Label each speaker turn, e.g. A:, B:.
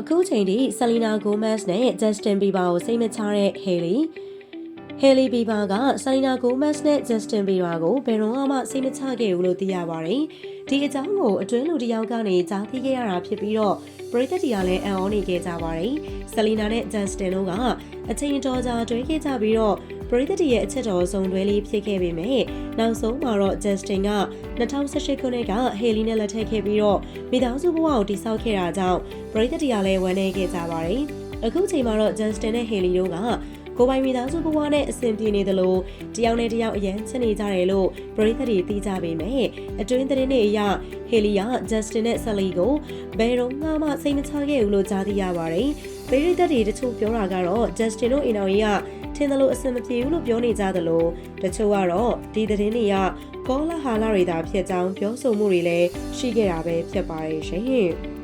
A: အခုချိန်ထိဆယ်လီနာဂိုမက်စ်နဲ့ဂျက်စတင်ဘီဘာကိုစိတ်မချတဲ့ဟေလီဟေလီဘီဘာကဆယ်လီနာဂိုမက်စ်နဲ့ဂျက်စတင်ဘီဘာကိုဘယ်တော့မှစိတ်မချခဲ့ဘူးလို့သိရပါတယ်။ဒီအကြောင်းကိုအတွင်းလူတစ်ယောက်ကနေကြားသိခဲ့ရတာဖြစ်ပြီးတော့ပရိသတ်တွေကလည်းအံ့ဩနေခဲ့ကြပါတယ်။ဆယ်လီနာနဲ့ဂျက်စတင်တို့ကအချိန်တော်ကြာတွဲခဲ့ကြပြီးတော့ ပရိသတ်တွေရဲ့အချက်တော်စုံတွဲလေးဖြစ်ခဲ့ပေမဲ့နောက်ဆုံးမှာတော့ဂျက်စတင်က2018ခုနှစ်ကဟေလီနဲ့လက်ထပ်ခဲ့ပြီးတော့မိသားစုဘဝကိုတည်ဆောက်ခဲ့တာကြောင့်ပရိသတ်တွေကလည်းဝမ်းနည်းခဲ့ကြပါတယ်။အခုချိန်မှာတော့ဂျက်စတင်နဲ့ဟေလီတို့ကကိုပိုင်မိသားစုဘဝနဲ့အဆင်ပြေနေသလိုတယောက်နဲ့တယောက်အရန်ချစ်နေကြတယ်လို့ပရိသတ်တွေသိကြပေမဲ့အတွင်းသတင်းတွေအရဟေလီကဂျက်စတင်နဲ့ဆယ်လီကိုဘယ်တော့မှစိတ်မချခဲ့ဘူးလို့ကြားသိရပါတယ်။ပရိသတ်တွေတချို့ပြောတာကတော့ဂျက်စတင်တို့အိမ်တော်ကြီးက ထင်တယ်လို့အဆင်မပြေဘူးလို့ပြောနေကြသလိုတချို့ကတော့ဒီသတင်းတွေကကောလာဟာလာတွေသာဖြစ်ကြောင်းပြောဆိုမှုတွေလည်းရှိခဲ့တာပဲဖြစ်ပါတယ်ရှင်။